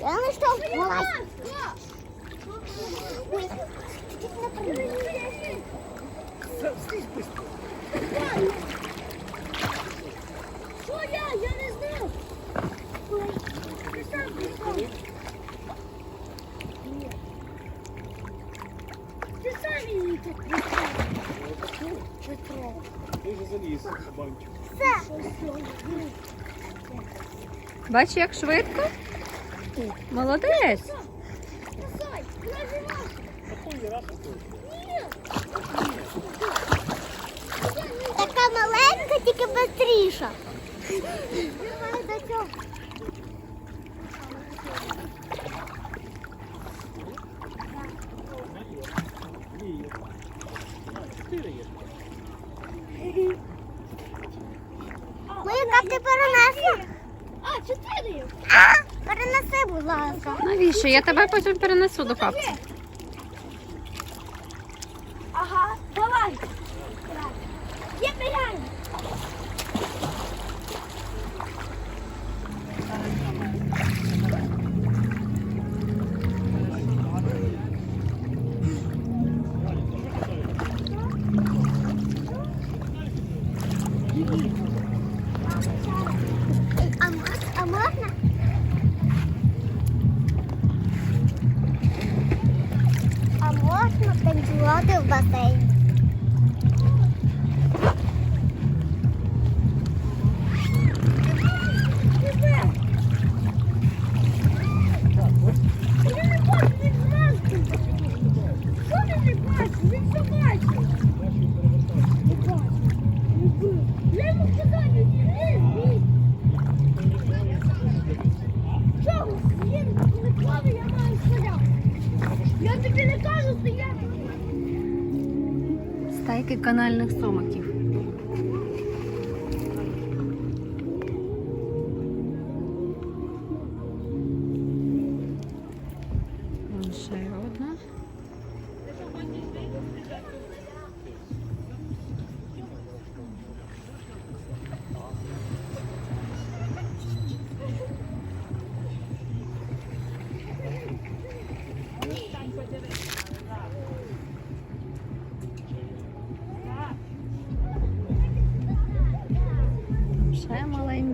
Я не штовхнулась. Ой, Що я? Я не знав. Ой, ти сам пішов. Ти сам її тут Петро. Ти вже заліз в банчик. Бач, як швидко? Молодець. Така маленька, тільки бистріша. до цього. Ні, є. А, Чотири є. Моя капти перенесла. Чотири. Перенеси, будь ласка. Навіщо? Я тебе потім перенесу до капці. Можна танцювати в басейні? Стайки канальних сомиків.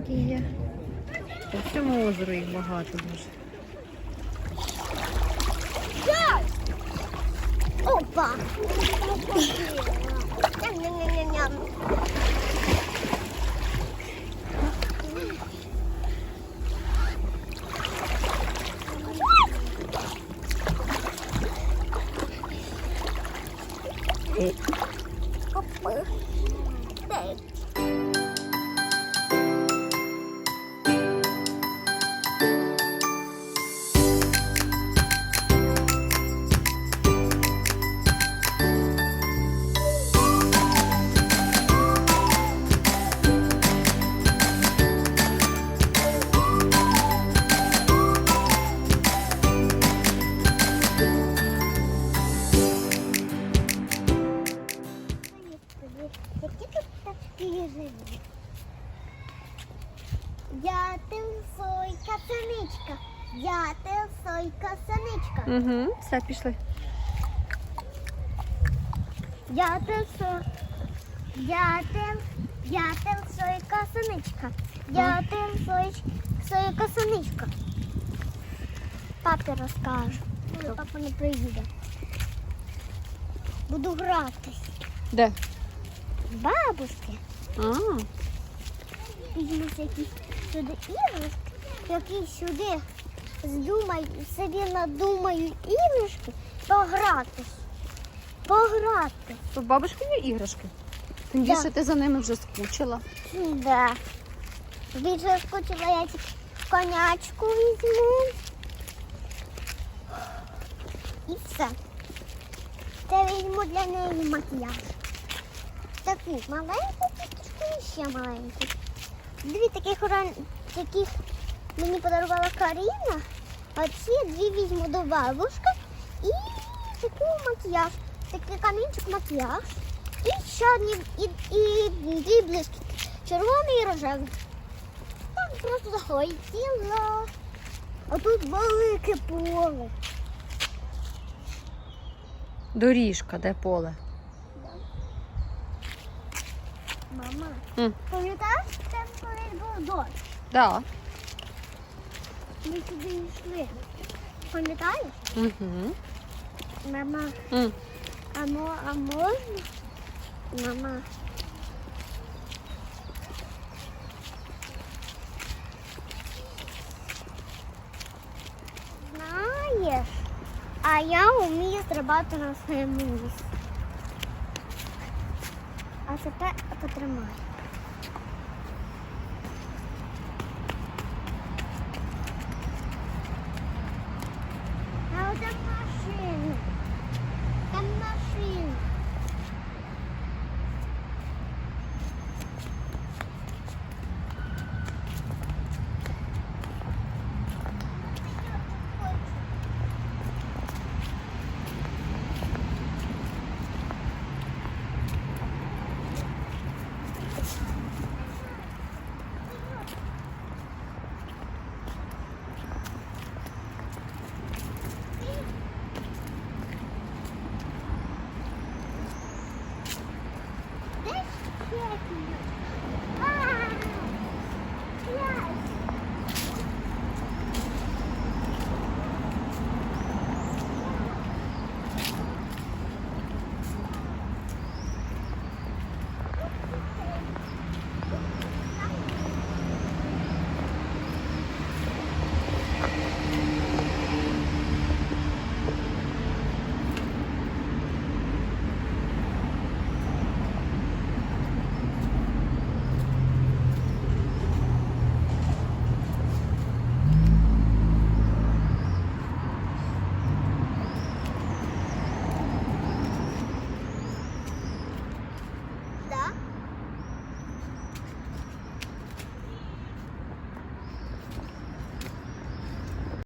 Маленькі є. По всьому озеру їх багато дуже. Опа! Ням-ням-ням-ням. Пташки живуть? Дятел, сойка, синичка. Дятел, сойка, синичка. Угу, все, пішли. Дятел, со... Дятел, дятел, сойка, синичка. Дятел, сой... сойка, синичка. Папі розкажу. Папа не приїде. Буду гратись. Де? Бабушки. А, якісь сюди іграшки, які сюди здумаю, собі надумаю іграшки, погратись. Пограти. у бабушки є іграшки. Тим більше ти за ними вже скучила. Да. Більше скучила я тільки конячку візьму. І все. Це візьму для неї макіяж. Таку маленьку кісточку і ще маленьку. Дві таких таких мені подарувала Каріна. А ці дві візьму до бабушки і таку макіяж. Такий камінчик макіяж. І ще одні і, і дві блискітки. Червоний і рожевий. Так просто захотіла. А тут велике поле. Доріжка, де поле? Мама, М. пам'ятаєш, там колись був дощ? Да. Ми сюди йшли. Пам'ятаєш? Угу. Мама, М. а, мо, а можна? Мама. Знаєш, а я вмію стрибати на своєму місці. Це потримай.